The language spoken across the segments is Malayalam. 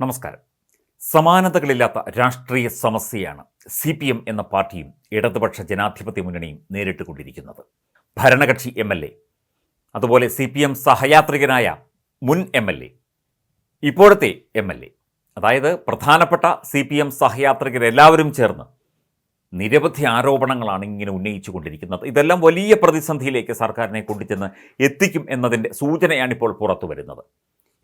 നമസ്കാരം. സമാനതകളില്ലാത്ത രാഷ്ട്രീയ സമസ്യയാണ് സി പി എം എന്ന പാർട്ടിയും ഇടതുപക്ഷ ജനാധിപത്യ മുന്നണിയും നേരിട്ടുകൊണ്ടിരിക്കുന്നത്. ഭരണകക്ഷി എം എൽ എ അതുപോലെ സി പി എം സഹയാത്രികനായ മുൻ എം എൽ എ ഇപ്പോഴത്തെ എം എൽ എ അതായത് പ്രധാനപ്പെട്ട സി പി എം സഹയാത്രികരെല്ലാവരും ചേർന്ന് നിരവധി ആരോപണങ്ങളാണ് ഇങ്ങനെ ഉന്നയിച്ചു കൊണ്ടിരിക്കുന്നത് ഇതെല്ലാം വലിയ പ്രതിസന്ധിയിലേക്ക് സർക്കാരിനെ കൊണ്ടുചെന്ന് എത്തിക്കും എന്നതിന്റെ സൂചനയാണിപ്പോൾ പുറത്തു വരുന്നത്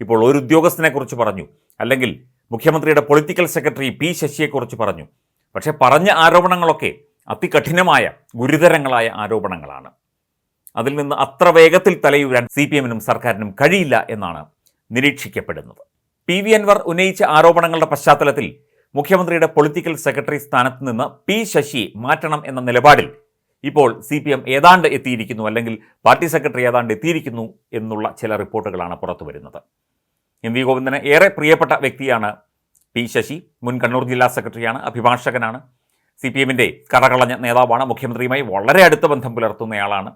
ഇപ്പോൾ ഒരു ഉദ്യോഗസ്ഥനെക്കുറിച്ച് പറഞ്ഞു. അല്ലെങ്കിൽ മുഖ്യമന്ത്രിയുടെ പൊളിറ്റിക്കൽ സെക്രട്ടറി പി ശശിയെക്കുറിച്ച് പറഞ്ഞു. പക്ഷേ പറഞ്ഞ ആരോപണങ്ങളൊക്കെ അതികഠിനമായ ഗുരുതരങ്ങളായ ആരോപണങ്ങളാണ്. അതിൽ നിന്ന് അത്ര വേഗത്തിൽ തലയുരാൻ സി പി എമ്മിനും സർക്കാരിനും കഴിയില്ല എന്നാണ് നിരീക്ഷിക്കപ്പെടുന്നത്. പി വി അൻവർ ഉന്നയിച്ച ആരോപണങ്ങളുടെ പശ്ചാത്തലത്തിൽ മുഖ്യമന്ത്രിയുടെ പൊളിറ്റിക്കൽ സെക്രട്ടറി സ്ഥാനത്ത് നിന്ന് പി ശശി മാറ്റണം എന്ന നിലപാടിൽ ഇപ്പോൾ സി പി എം ഏതാണ്ട് എത്തിയിരിക്കുന്നു അല്ലെങ്കിൽ പാർട്ടി സെക്രട്ടറി ഏതാണ്ട് എത്തിയിരിക്കുന്നു എന്നുള്ള ചില റിപ്പോർട്ടുകളാണ് പുറത്തു വരുന്നത്. എം വി ഗോവിന്ദന് ഏറെ പ്രിയപ്പെട്ട വ്യക്തിയാണ് പി ശശി. മുൻ കണ്ണൂർ ജില്ലാ സെക്രട്ടറിയാണ് അഭിഭാഷകനാണ്. സി പി എമ്മിന്റെ കറകളഞ്ഞ നേതാവാണ് മുഖ്യമന്ത്രിയുമായി വളരെ അടുത്ത ബന്ധം പുലർത്തുന്നയാളാണ്.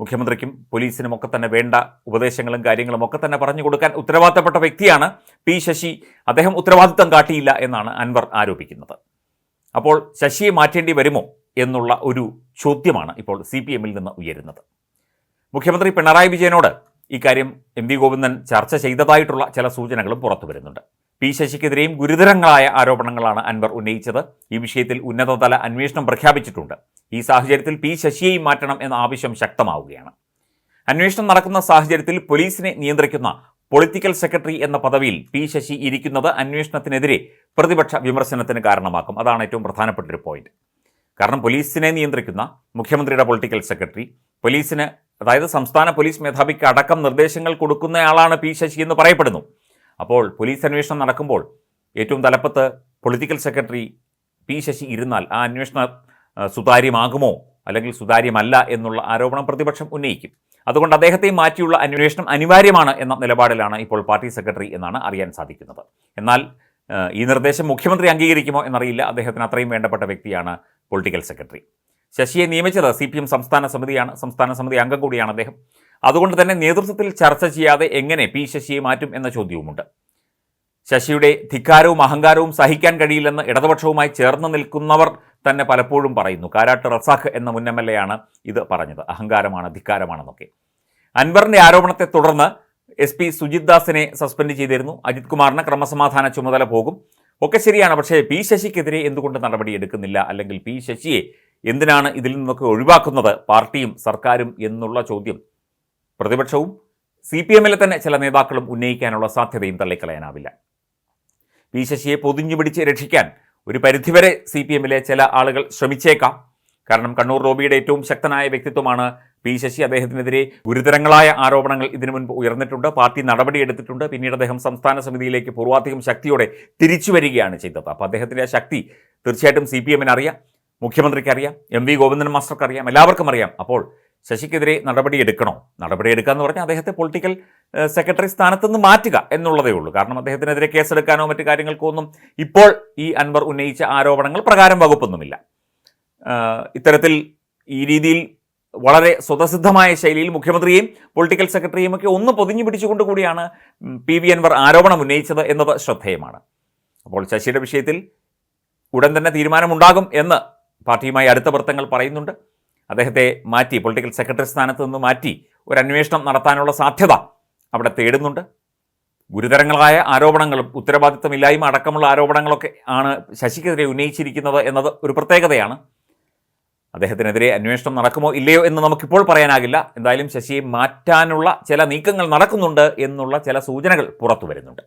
മുഖ്യമന്ത്രിക്കും പോലീസിനും ഒക്കെ തന്നെ വേണ്ട ഉപദേശങ്ങളും കാര്യങ്ങളും ഒക്കെ തന്നെ പറഞ്ഞു കൊടുക്കാൻ ഉത്തരവാദിത്തപ്പെട്ട വ്യക്തിയാണ് പി ശശി. അദ്ദേഹം ഉത്തരവാദിത്തം കാട്ടിയില്ല എന്നാണ് അൻവർ ആരോപിക്കുന്നത്. അപ്പോൾ ശശിയെ മാറ്റേണ്ടി വരുമോ? എന്നുള്ള ഒരു ചോദ്യമാണ് ഇപ്പോൾ സി പി എമ്മിൽ നിന്ന് ഉയരുന്നത്. മുഖ്യമന്ത്രി പിണറായി വിജയനോട് ഇക്കാര്യം എം വി ഗോവിന്ദൻ ചർച്ച ചെയ്തതായിട്ടുള്ള ചില സൂചനകളും പുറത്തു വരുന്നുണ്ട്. പി ശശിക്കെതിരെയും ഗുരുതരങ്ങളായ ആരോപണങ്ങളാണ് അൻവർ ഉന്നയിച്ചത്. ഈ വിഷയത്തിൽ ഉന്നതതല അന്വേഷണം പ്രഖ്യാപിച്ചിട്ടുണ്ട്. ഈ സാഹചര്യത്തിൽ പി ശശിയെയും മാറ്റണം എന്ന ആവശ്യം ശക്തമാവുകയാണ്. അന്വേഷണം നടക്കുന്ന സാഹചര്യത്തിൽ പോലീസിനെ നിയന്ത്രിക്കുന്ന പൊളിറ്റിക്കൽ സെക്രട്ടറി എന്ന പദവിയിൽ പി ശശി ഇരിക്കുന്നത് അന്വേഷണത്തിനെതിരെ പ്രതിപക്ഷ വിമർശനത്തിന് കാരണമാക്കും. അതാണ് ഏറ്റവും പ്രധാനപ്പെട്ടൊരു പോയിന്റ്. കാരണം പോലീസിനെ നിയന്ത്രിക്കുന്ന മുഖ്യമന്ത്രിയുടെ പൊളിറ്റിക്കൽ സെക്രട്ടറി പോലീസിന് അതായത് സംസ്ഥാന പോലീസ് മേധാവിക്ക് അടക്കം നിർദ്ദേശങ്ങൾ കൊടുക്കുന്നയാളാണ് പി ശശി എന്ന് പറയപ്പെടുന്നു. അപ്പോൾ പോലീസ് അന്വേഷണം നടക്കുമ്പോൾ ഏറ്റവും തലപ്പത്ത് പൊളിറ്റിക്കൽ സെക്രട്ടറി പി ശശി ഇരുന്നാൽ ആ അന്വേഷണം സുതാര്യമാകുമോ? അല്ലെങ്കിൽ സുതാര്യമല്ല എന്നുള്ള ആരോപണം പ്രതിപക്ഷം ഉന്നയിക്കും. അതുകൊണ്ട് അദ്ദേഹത്തെ മാറ്റിയുള്ള അന്വേഷണം അനിവാര്യമാണ് എന്ന നിലപാടിലാണ് ഇപ്പോൾ പാർട്ടി സെക്രട്ടറി എന്നാണ് അറിയാൻ സാധിക്കുന്നത്. എന്നാൽ ഈ നിർദ്ദേശം മുഖ്യമന്ത്രി അംഗീകരിക്കുമോ എന്നറിയില്ല. അദ്ദേഹത്തിന് അത്രയും വേണ്ടപ്പെട്ട വ്യക്തിയാണ് പൊളിറ്റിക്കൽ സെക്രട്ടറി. ശശിയെ നിയമിച്ചത് സി പി എം സംസ്ഥാന സമിതിയാണ് സംസ്ഥാന സമിതി അംഗം കൂടിയാണ് അദ്ദേഹം. അതുകൊണ്ട് തന്നെ നേതൃത്വത്തിൽ ചർച്ച ചെയ്യാതെ എങ്ങനെ പി ശശിയെ മാറ്റും എന്ന ചോദ്യവുമുണ്ട്. ശശിയുടെ ധിക്കാരവും അഹങ്കാരവും സഹിക്കാൻ കഴിയില്ലെന്ന് ഇടതുപക്ഷവുമായി ചേർന്ന് നിൽക്കുന്നവർ തന്നെ പലപ്പോഴും പറയുന്നു. കാരാട്ട് റസാഖ് എന്ന മുൻ എം എൽ എയാണ് ഇത് പറഞ്ഞത്. അഹങ്കാരമാണ് ധിക്കാരമാണെന്നൊക്കെ. അൻവറിന്റെ ആരോപണത്തെ തുടർന്ന് എസ് പി സുജിത് ദാസിനെ സസ്പെൻഡ് ചെയ്തിരുന്നു. അജിത് കുമാറിന് ക്രമസമാധാന ചുമതല പോകും. ഒക്കെ ശരിയാണ്. പക്ഷേ പി ശശിക്കെതിരെ എന്തുകൊണ്ട് നടപടി എടുക്കുന്നില്ല? അല്ലെങ്കിൽ പി ശശിയെ എന്തിനാണ് ഇതിൽ നിന്നൊക്കെ ഒഴിവാക്കുന്നത്? പാർട്ടിയും സർക്കാരും എന്നുള്ള ചോദ്യം പ്രതിപക്ഷവും സി പി എമ്മിലെ തന്നെ ചില നേതാക്കളും ഉന്നയിക്കാനുള്ള സാധ്യതയും തള്ളിക്കളയാനാവില്ല. പി ശശിയെ പൊതിഞ്ഞു പിടിച്ച് രക്ഷിക്കാൻ ഒരു പരിധിവരെ സി പി എമ്മിലെ ചില ആളുകൾ ശ്രമിച്ചേക്കാം. കാരണം കണ്ണൂർ റോബിയുടെ ഏറ്റവും ശക്തനായ വ്യക്തിത്വമാണ് പി ശശി അദ്ദേഹത്തിനെതിരെ ഗുരുതരങ്ങളായ ആരോപണങ്ങൾ ഇതിനു മുൻപ് ഉയർന്നിട്ടുണ്ട്. പാർട്ടി നടപടിയെടുത്തിട്ടുണ്ട് പിന്നീട് അദ്ദേഹം സംസ്ഥാന സമിതിയിലേക്ക് പൂർവാധികം ശക്തിയോടെ തിരിച്ചു വരികയാണ് ചെയ്തത്. അപ്പോൾ അദ്ദേഹത്തിന്റെ ആ ശക്തി തീർച്ചയായിട്ടും സി പി എമ്മിന് അറിയാം മുഖ്യമന്ത്രിക്ക് അറിയാം എം വി ഗോവിന്ദൻ മാസ്റ്റർക്ക് അറിയാം എല്ലാവർക്കും അറിയാം. അപ്പോൾ ശശിക്കെതിരെ നടപടി നടപടിയെടുക്കുക എന്ന് പറഞ്ഞാൽ അദ്ദേഹത്തെ പൊളിറ്റിക്കൽ സെക്രട്ടറി സ്ഥാനത്ത് നിന്ന് മാറ്റുക എന്നുള്ളതേ ഉള്ളൂ. കാരണം അദ്ദേഹത്തിനെതിരെ കേസെടുക്കാനോ മറ്റു കാര്യങ്ങൾക്കോ ഒന്നും ഇപ്പോൾ ഈ അൻവർ ഉന്നയിച്ച ആരോപണങ്ങൾ പ്രകാരം വകുപ്പൊന്നുമില്ല. ഇത്തരത്തിൽ ഈ രീതിയിൽ വളരെ സ്വതസിദ്ധമായ ശൈലിയിൽ മുഖ്യമന്ത്രിയെയും പൊളിറ്റിക്കൽ സെക്രട്ടറിയും ഒക്കെ ഒന്ന് പൊതിഞ്ഞു പിടിച്ചുകൊണ്ട് കൂടിയാണ് പി വി അൻവർ ആരോപണം ഉന്നയിച്ചത് എന്നത് ശ്രദ്ധേയമാണ്. അപ്പോൾ ശശിയുടെ വിഷയത്തിൽ ഉടൻ തന്നെ തീരുമാനമുണ്ടാകും എന്ന് പാർട്ടിയുമായി അടുത്ത വൃത്തങ്ങൾ പറയുന്നുണ്ട്. അദ്ദേഹത്തെ മാറ്റി പൊളിറ്റിക്കൽ സെക്രട്ടറി സ്ഥാനത്ത് നിന്ന് മാറ്റി ഒരു അന്വേഷണം നടത്താനുള്ള സാധ്യത അവിടെ തേടുന്നുണ്ട്. ഗുരുതരങ്ങളായ ആരോപണങ്ങളും ഉത്തരവാദിത്തമില്ലായ്മ അടക്കമുള്ള ആരോപണങ്ങളൊക്കെ ആണ് ശശിക്കെതിരെ ഉന്നയിച്ചിരിക്കുന്നത് എന്നത് ഒരു പ്രത്യേകതയാണ്. അദ്ദേഹത്തിനെതിരെ അന്വേഷണം നടക്കുമോ ഇല്ലയോ എന്ന് നമുക്കിപ്പോൾ പറയാനാകില്ല. എന്തായാലും ശശിയെ മാറ്റാനുള്ള ചില നീക്കങ്ങൾ നടക്കുന്നുണ്ട് എന്നുള്ള ചില സൂചനകൾ പുറത്തു വരുന്നുണ്ട്.